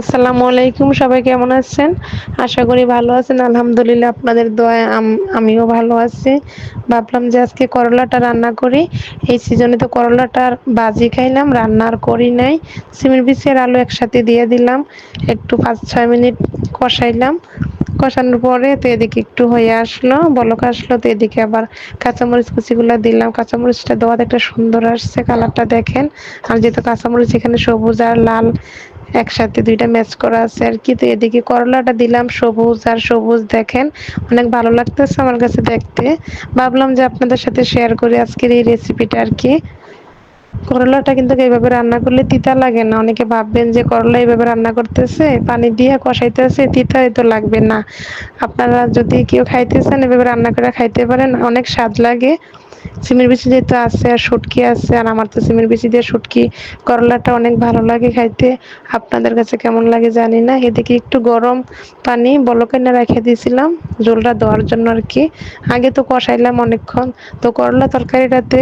আসসালামু আলাইকুম, সবাই কেমন আছেন? আশা করি ভালো আছেন। আলহামদুলিল্লাহ আপনাদের দোয়ায় আমিও ভালো আছি। ভাবলাম যে আজকে করলাটা রান্না করি। এই সিজনে তো করলাটার বাজি খাইলাম, রান্না আর করি নাই। সিমের বিচি আর আলু একসাথে দিয়ে দিলাম। একটু পাঁচ, ছয় মিনিট কষাইলাম। কষানোর পরে তো এদিকে একটু হয়ে আসলো, বলক আসলো, তো এদিকে আবার কাঁচামরিচ কুচিগুলো দিলাম। কাঁচামরিচটা দেওয়াতে একটা সুন্দর আসছে, কালারটা দেখেন। আর যেহেতু কাঁচামরিচ এখানে সবুজ আর লাল একসাথে দুইটা ম্যাচ করা আছে আর কি। তো এদিকে করলাটা দিলাম, সবুজ আর সবুজ দেখেন। অনেক ভালো লাগতেছে আমার কাছে দেখতে। ভাবলাম যে আপনাদের সাথে শেয়ার করি আজকের এই রেসিপিটা আর কি। করলাটা কিন্তু এইভাবে রান্না করলে তিতা লাগে না। অনেকে ভাববেন যে করলা এইভাবে রান্না করতেছে, পানি দিয়ে কষাইতেছে তিতা হয়তো লাগবে না। আপনারা যদি কেউ খাইতেছেন এভাবে রান্না করে খাইতে পারেন। অনেক স্বাদ লাগে। সিমের বিচি যেহেতু আছে আর শুটকি আছে, আর আমার তো সিমের বিচি দিয়ে শুটকি, করলাটা অনেক ভালো লাগে খাইতে। আপনাদের কাছে কেমন লাগে জানি না। এদিকে একটু গরম পানি বলকেনে রেখে দিয়েছিলাম ঝোলটা দেওয়ার জন্য আর কি। আগে তো কষাইলাম অনেকক্ষণ। তো করলা তরকারিটাতে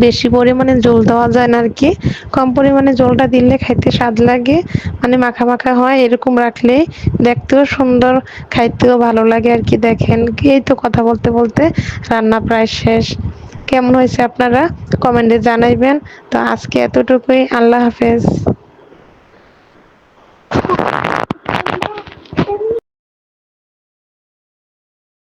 বেশি পরিমাণে জল দেওয়া যায় না আর কি। কম পরিমাণে জলটা দিলে খাইতে স্বাদ লাগে মানে মাখা মাখা হয়, এরকম রাখলে দেখতেও সুন্দর, খাইতেও ভালো লাগে আর কি দেখেন। এই তো কথা বলতে বলতে রান্না প্রায় শেষ। কেমন হয়েছে আপনারা? কমেন্টে জানাইবেন। তো আজকে এতটুকুই, আল্লাহ হাফেজ।